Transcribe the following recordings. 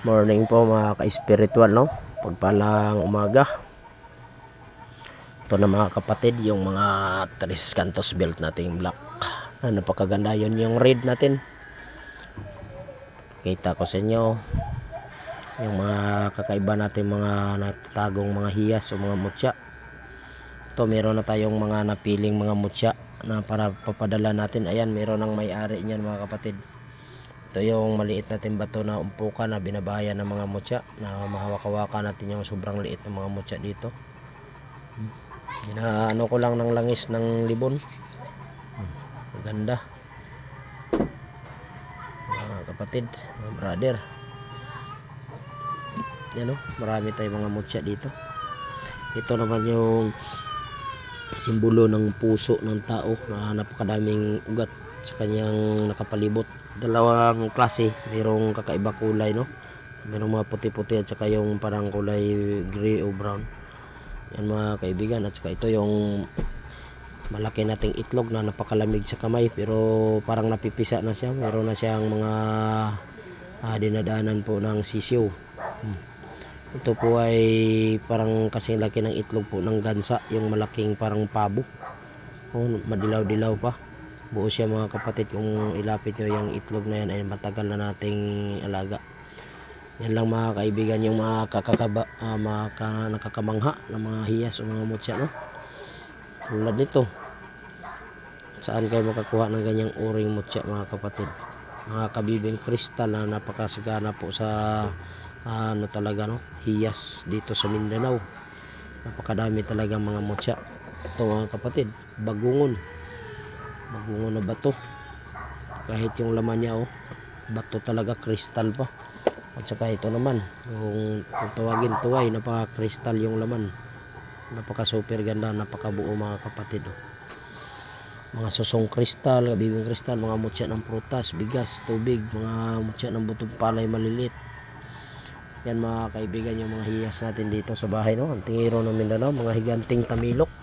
Morning po mga ka-spiritual no. Pagpalang umaga. Ito na mga kapatid yung mga Tres Cantos belt nating black. Ah, napakaganda yun yung red natin. Kita ko sa inyo yung mga kakaiba natin mga natatagong mga hiyas o mga mutya. Ito meron na tayong mga napiling mga mutya na para papadala natin. Ayan meron ng may-ari niyan mga kapatid. Ito yung maliit natin bato na umpukan na binabayan ng mga mutya na mahawak-hawakan natin yung sobrang liit ng mga mutya dito. Ginaano ko lang ng langis ng libon. Hmm. Maganda. Mga kapatid, mga brother. Yan o, marami tayong mga mutya dito. Ito naman yung simbolo ng puso ng tao na napakadaming ugat sa kanyang nakapalibot. Dalawang klase, mayroong kakaiba kulay no. Mayroong mga puti-puti at saka yung parang kulay gray o brown. Yan mga kaibigan at saka ito yung malaki nating itlog na napakalamig sa kamay pero parang napipisa na siya. Meron na siyang mga ah, dinadaanan po ng sisiyo. Hmm. Ito po ay parang kasing laki ng itlog po ng gansa, yung malaking parang pabo. Oh, madilaw-dilaw pa. Buo siya mga kapatid kung ilapit nyo yung itlog na yan ay matagal na nating alaga. Yan lang mga kaibigan yung mga kakakaba, ah, mga ka- nakakamangha ng mga hiyas o mga mutya no. Tulad nito. Saan kayo makakuha ng ganyang uring mutya mga kapatid? Mga kabibing kristal na napakasagana po sa ah, ano talaga no, hiyas dito sa Mindanao. Napakadami talaga mga mutya. Ito mga kapatid, bagungon. Bagungon na bato. Kahit yung laman niya oh, bato talaga kristal pa. At saka ito naman, yung kung tawagin tuway, napaka-kristal yung laman. Napaka super ganda, napakabuo mga kapatid oh mga susong kristal, kabibing kristal, mga mutya ng prutas, bigas, tubig, mga mutya ng butong palay maliliit. Yan mga kaibigan yung mga hiyas natin dito sa bahay no. Ang tingiro ng Mindanao, mga higanting tamilok.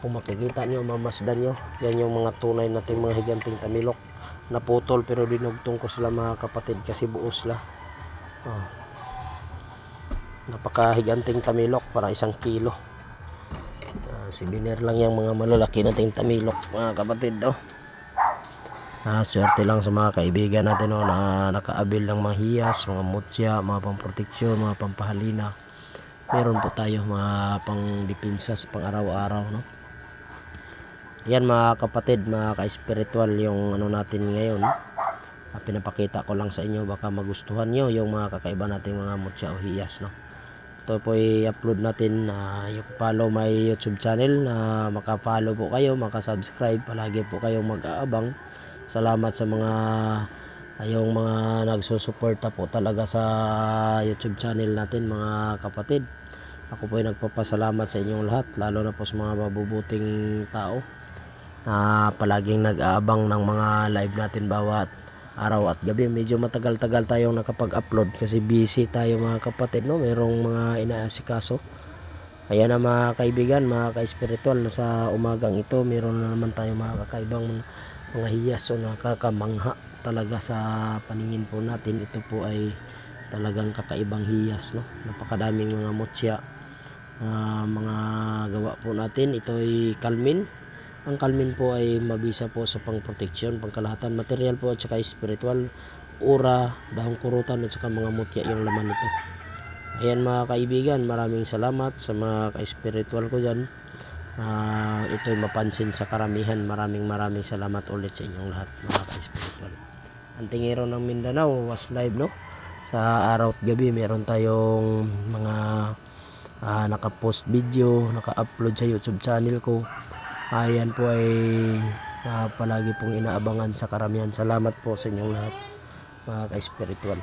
Kung makikita nyo, mamasdan nyo, yan yung mga tunay natin mga higanting tamilok. Naputol pero dinugtong ko sila mga kapatid kasi buo sila. Oh. Napakahiganting tamilok para isang kilo. Ah, souvenir lang yung mga malalaki nating tamilok mga kapatid oh. Ah, swerte lang sa mga kaibigan natin oh, na nakaabil ng mga hiyas, mga mutya, mga pamproteksyon, mga pampahalina. Meron po tayo mga pang-depensa sa pang-araw-araw no. Yan mga kapatid, mga ka-spiritual yung ano natin ngayon. Ah, pinapakita ko lang sa inyo baka magustuhan nyo yung mga kakaiba nating mga mutya o hiyas no? Ito po i-upload natin na yung follow my YouTube channel na maka-follow po kayo, maka-subscribe. Palagi po kayong mag-aabang. Salamat sa mga yung mga nagsusuporta po talaga sa YouTube channel natin mga kapatid. Ako po ay nagpapasalamat sa inyong lahat lalo na po sa mga mabubuting tao na palaging nag-aabang ng mga live natin bawat araw at gabi. Medyo matagal-tagal tayong nakapag-upload kasi busy tayo mga kapatid, no? Merong mga inaasikaso. Ayan na mga kaibigan, mga ka-spiritual, sa umagang ito, meron na naman tayo mga kakaibang mga hiyas o nakakamangha talaga sa paningin po natin. Ito po ay talagang kakaibang hiyas, no? Napakadaming mga mutya, ah, mga gawa po natin. Ito ay kalmin, ang kalmin po ay mabisa po sa pangproteksyon, pangkalahatan, material po at saka spiritual, ura, dahong kurutan at saka mga mutya yung laman nito. Ayan mga kaibigan, maraming salamat sa mga ka-spiritual ko dyan. Ah, ito'y mapansin sa karamihan. Maraming maraming salamat ulit sa inyong lahat mga ka-spiritual. Ang tingero ng Mindanao was live no? Sa araw at gabi meron tayong mga ah, naka-post video, naka-upload sa YouTube channel ko. Ayan po ay ah, palagi pong inaabangan sa karamihan. Salamat po sa inyong lahat mga ka-spiritual.